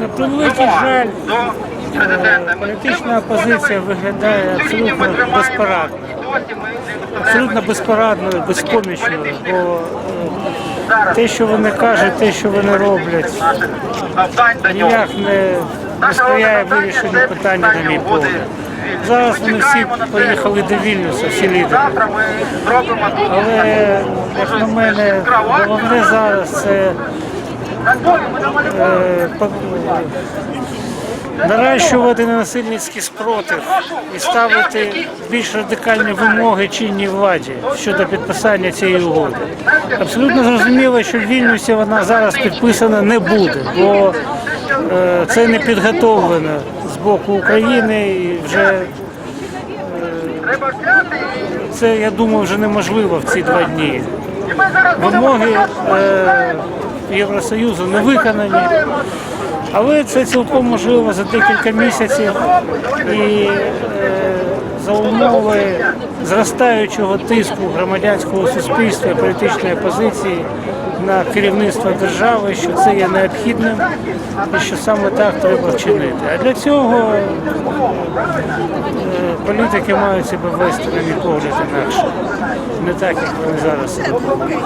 На превеликий жаль, е, політична опозиція виглядає абсолютно безпорадно. Абсолютно безпорадною, безпомічною, бо е, те, що вони кажуть, те, що вони роблять, ніяк не, сприяє вирішенню питання, на мій погляд. Зараз вони всі поїхали до Вільнюса, всі лідери. Але, як на мене, головне зараз це наращувати ненасильницький спротив і ставити більш радикальні вимоги чинній владі щодо підписання цієї угоди. Абсолютно зрозуміло, що в Вільнюсі вона зараз підписана не буде, бо е, це не підготовлено з боку України і вже це, я думаю, вже неможливо в ці два дні. Вимоги е, Євросоюзу не виконані, але це цілком можливо за декілька місяців і е, за умови зростаючого тиску громадянського суспільства політичної опозиції на керівництво держави, що це є необхідним і що саме так треба вчинити. А для цього е, політики мають себе вести, на мій погляд, інакше. Не так, як вони зараз.